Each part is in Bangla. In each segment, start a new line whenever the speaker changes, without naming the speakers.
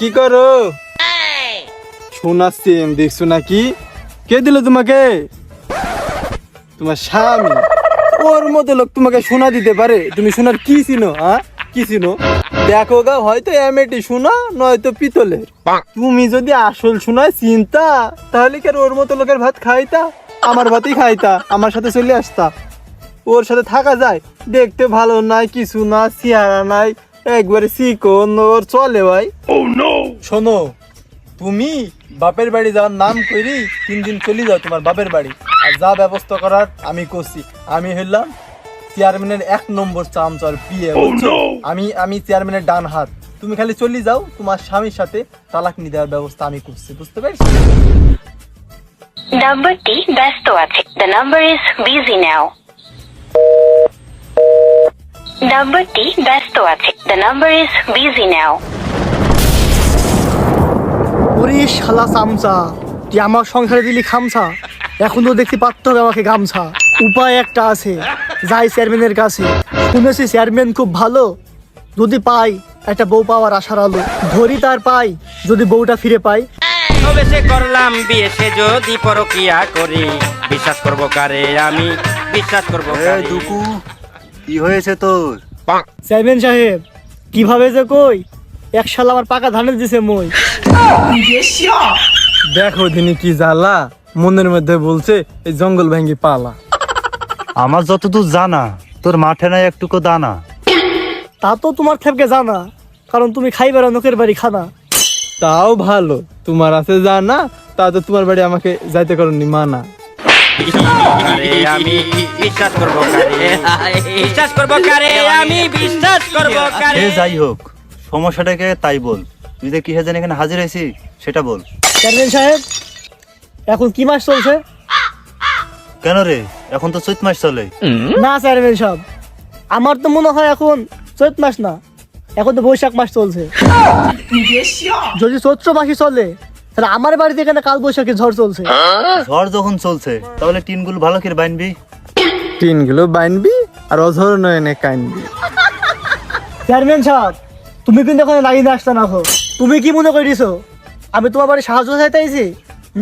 কি করো? শোনাচ্ছি দেখছ নাকি? কে দিল তোমাকে? তোমার স্বামী। ওর মতো লোক তোমাকে দিতে পারে। তুমি কি চিনো হ্যাঁ কি চিনো? দেখো গা, হয়তো এমএটি নয়তো পিতলের। তুমি যদি আসল শোনায় চিন্তা, তাহলে কি আর ওর মতো লোকের ভাত খাইতা? আমার ভাতই খাইতা, আমার সাথে চলে আসতা। ওর সাথে থাকা যায়। দেখতে ভালো নাই, কিছু না, চেহারা নাই। একবারে চিকন ওর চলে ভাই। শোনো তুমি বাপের বাড়ি যাওয়ার নাম করি তিন দিন চলে যাও তোমার বাপের বাড়ি। আর যা ব্যবস্থা করার আমি করছি। আমি হইলাম চেয়ারম্যানের এক নম্বর চামচার পিয়ে আমি আমি চেয়ারম্যানের ডান হাত। তুমি খালি চলে যাও তোমার স্বামীর সাথে তালাক নিয়ে দেওয়ার ব্যবস্থা আমি করছি বুঝতে পারছি?
নাম্বারটি ব্যস্ত আছে। The number is busy now নাম্বারটি ব্যস্ত আছে the number is busy now
ওরে শালা চামচা তুই আমার সংসারে দিলি খামছা এখন তো দেখতে পারতে হবে আমাকে গামছা। উপায় একটা আছে যাই চেয়ারম্যানের কাছে। শুনেছি চেয়ারম্যান খুব ভালো যদি পাই একটা বউ পাওয়ার আশার আলো। ধরি তার পাই যদি বউটা ফিরে পাই।
তবে সে করলাম বিয়ে সে যদি পরকিয়া করি। বিশ্বাস করব কারে আমি বিশ্বাস করব কারে।
দুকু কি হয়েছে তোর?
সাহেব কীভাবে যে কই? এক শালা আমার পাকা ধানের দিছে মই।
দেখো দিনি কি জ্বালা মনের মধ্যে বলছে এই জঙ্গল ভেঙ্গি পালা।
আমার যতদূর জানা তোর মাঠে নাই একটুকু দানা।
তা তো তোমার থেকে জানা কারণ তুমি খাইবার নোকের বাড়ি খানা।
তাও ভালো তোমার আছে জানা তা তো তোমার বাড়ি আমাকে যাইতে করনি মানা।
আমি বিশ্বাস করব কারে। বিশ্বাস করব কারে আমি বিশ্বাস করব কারে।
যাই হোক সমস্যাটাকে তাই বল। তুই যে কিসের জানি এখানে হাজির হয়েছি সেটা বল।
চেয়ারম্যান সাহেব এখন কি মাস চলছে?
কেন রে? এখন তো চৈত মাস চলে।
না চেয়ারম্যান সাহেব আমার তো মনে হয় এখন চৈত মাস না এখন তো বৈশাখ মাস চলছে। যদি চৈত্র মাসই চলে তাহলে আমার বাড়িতে এখানে কাল বৈশাখী ঝড় চলছে।
ঝড় যখন চলছে তাহলে টিনগুলো ভালো করে বানবি
টিনগুলো বাইনবি আর অঝর নয়নে কাইনবি।
চেয়ারম্যান সাহেব তুমি কিন্তু এখানে লাইনে আসতে না হো। তুমি কি মনে করিছো? আমি তোমার বাড়ি সাহায্য চাইতেছি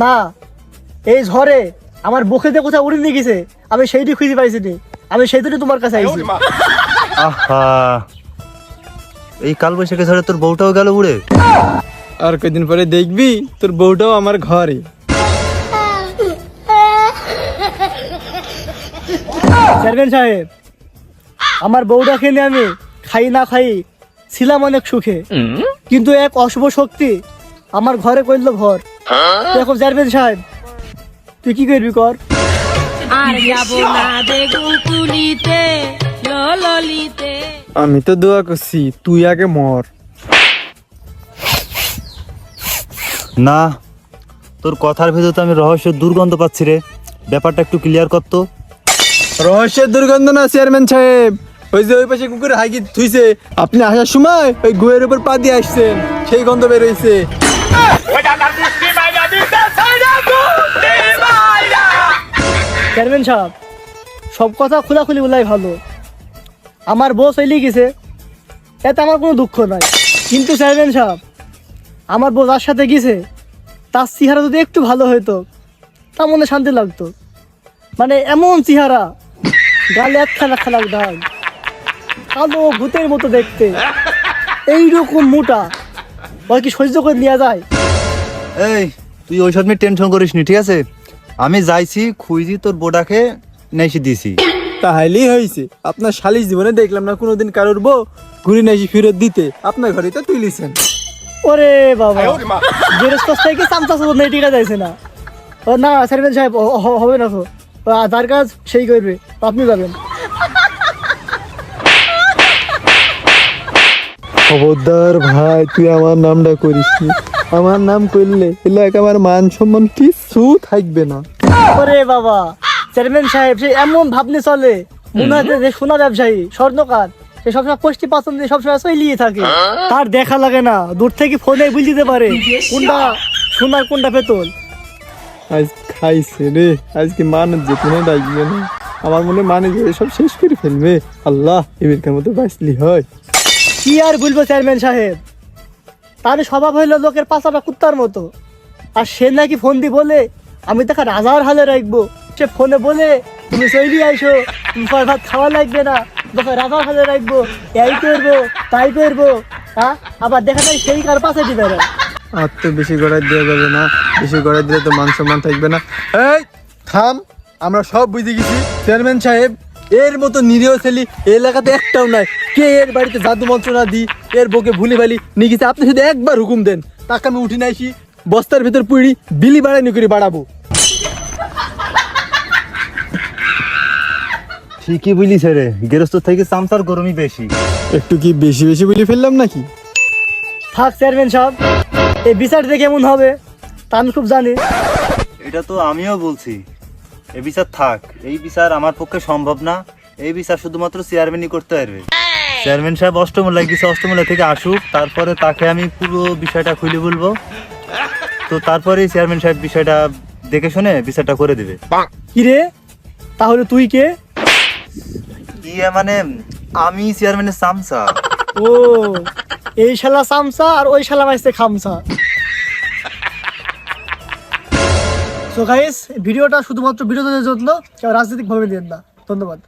না এই ঝড়ে আমার বুকেতে কোথায় উড়ে নিয়ে গেছে আমি সেইটি খুঁজে পাইছি নি। আমি সেইটাই তোমার কাছে আইছি।
আহা এই কাল বৈশাখী ঝড়ে তোর বউটাও গেল উড়ে।
আর কদিন পরে দেখবি তোর বউটাও আমার ঘরে।
চেয়ারম্যান সাহেব আমার বউটাকে নিয়ে আমি খাই না খাই ছিলাম অনেক সুখে। কিন্তু এক অশুভ শক্তি আমার ঘরে করল ঘর। এখন চেয়ারম্যান সাহেব তুই কি করবি কর?
আর যাব না বেগুন তুলিতে ললিতে
আমি তো দোয়া করছি তুই আগে মর।
না তোর কথার ভিতরে তো আমি রহস্যের দুর্গন্ধ পাচ্ছি রে। ব্যাপারটা একটু ক্লিয়ার করতো
রহস্যের দুর্গন্ধ না চেয়ারম্যান সাহেব। ওই যে ওই পাশে কুকুর হাগি থুইছে। আপনি আসার সময় ওই গুয়ের উপর পা দিয়ে আসছেন। সেই গন্ধ বের হয়েছে
চেয়ারম্যান সাহেব সব কথা খোলাখুলি বলাই ভালো। আমার বউ চলে গেছে। এতে আমার কোনো দুঃখ নাই। কিন্তু চেয়ারম্যান সাহেব আমার বউ যার সাথে গেছে তার চেহারা যদি একটু ভালো হতো তা মনে শান্তি লাগতো। মানে এমন চেহারা গালে একখানা খানা দাগ কালো ভূতের মতো দেখতে। এইরকম মোটা ওই কি সহ্য করে নেওয়া যায়?
এই তুই ওইসব নিয়ে টেনশন করিস নি ঠিক আছে? আমি যাইছি খুঁজি তোর বোডাকে নেছি দিছি।
তাহলেই হয়েছে আপনার শালিশ জীবনে দেখলাম না কোনোদিন কারোর বউ ঘুরে নাইছি ফেরত দিতে। আপনার ঘরে তো তুলিছেন
ওরে বাবা। থেকে চামচা চামচ নেই টিকা যাইছে না। ও না চেয়ারম্যান সাহেব হবে না তো। কাজ সেই করবে আপনি যাবেন।
খবরদার ভাই তুই আমার নামটা করিস আমার নাম করলে এলাকা আমার মান সম্মান কিছু থাকবে না।
ওরে বাবা চেয়ারম্যান সাহেব সে এমন ভাবলে চলে। মনে হয় যে সোনা ব্যবসায়ী স্বর্ণকার। সে সবসময় কোষ্টি পাচন দিয়ে সবসময় চলিয়ে থাকে। তার দেখা লাগে না। দূর থেকে ফোনে বুঝ দিতে পারে। কোনটা সোনার কোনটা পেতল?
আজ খাইছে রে। আজকে মানুষ যে কোনো ডাকবে না। আমার মনে মানে যে সব শেষ করে ফেলবে। আল্লাহ এবারকার মতো বাঁচলি হয়।
কি আর বলব চেয়ারম্যান সাহেব? তার স্বভাব হইল লোকের পাশাটা কুত্তার মতো। আর সে নাকি ফোন দিয়ে বলে আমি তাকে রাজার হালে রাখব। সে ফোনে বলে তুমি চৈলি আইসো। তুমি ভাত খাওয়া লাগবে না। রাজার রাখব, এই করব, তাই করব হ্যাঁ? আবার দেখা যায় সেই কার পাশে দিবে না
আর তো বেশি গড়াই দেওয়া যাবে না, বেশি দিলে তো মান সম্মান থাকবে না। এই, থাম, আমরা সব বুঝে গেছি। চেয়ারম্যান সাহেব, এর মতো নিরীহ ছেলে এলাকাতে একটাও নাই। কে এর বাড়িতে জাদু মন্ত্রণা দি এর বউকে ভুলি ভালি নিয়ে আপনি শুধু একবার হুকুম দেন, তাকে আমি উঠি নাইছি বস্তার ভিতর পুড়ি, বিলি বাড়াই করে বাড়াবো।
ঠিকই বুঝলিস রে। গেরস্ত থেকে চামচার গরমই বেশি।
একটু কি বেশি বেশি বলে ফেললাম নাকি?
থাক চেয়ারম্যান সাহেব এই বিচারটা কেমন হবে তা আমি খুব জানি।
এটা তো আমিও বলছি। এই বিচার থাক এই বিচার আমার পক্ষে সম্ভব না। এই বিচার শুধুমাত্র চেয়ারম্যানই করতে পারবে। চেয়ারম্যান সাহেব অষ্টমূলায় গেছে অষ্টমূলা থেকে আসুক তারপরে তাকে আমি পুরো বিষয়টা খুলে বলব। তো তারপরে চেয়ারম্যান সাহেব বিষয়টা দেখে শুনে বিচারটা করে দিবে।
কিরে? তাহলে তুই কে?
ইয়ে মানে আমি চেয়ারম্যানের সামসা
ও, এই শালা সামসা আর ওই শালা মাইছে খামসা সো গাইস ভিডিওটা শুধুমাত্র বিনোদনের জন্য, কেউ রাজনৈতিক ভাবে দেন না। ধন্যবাদ।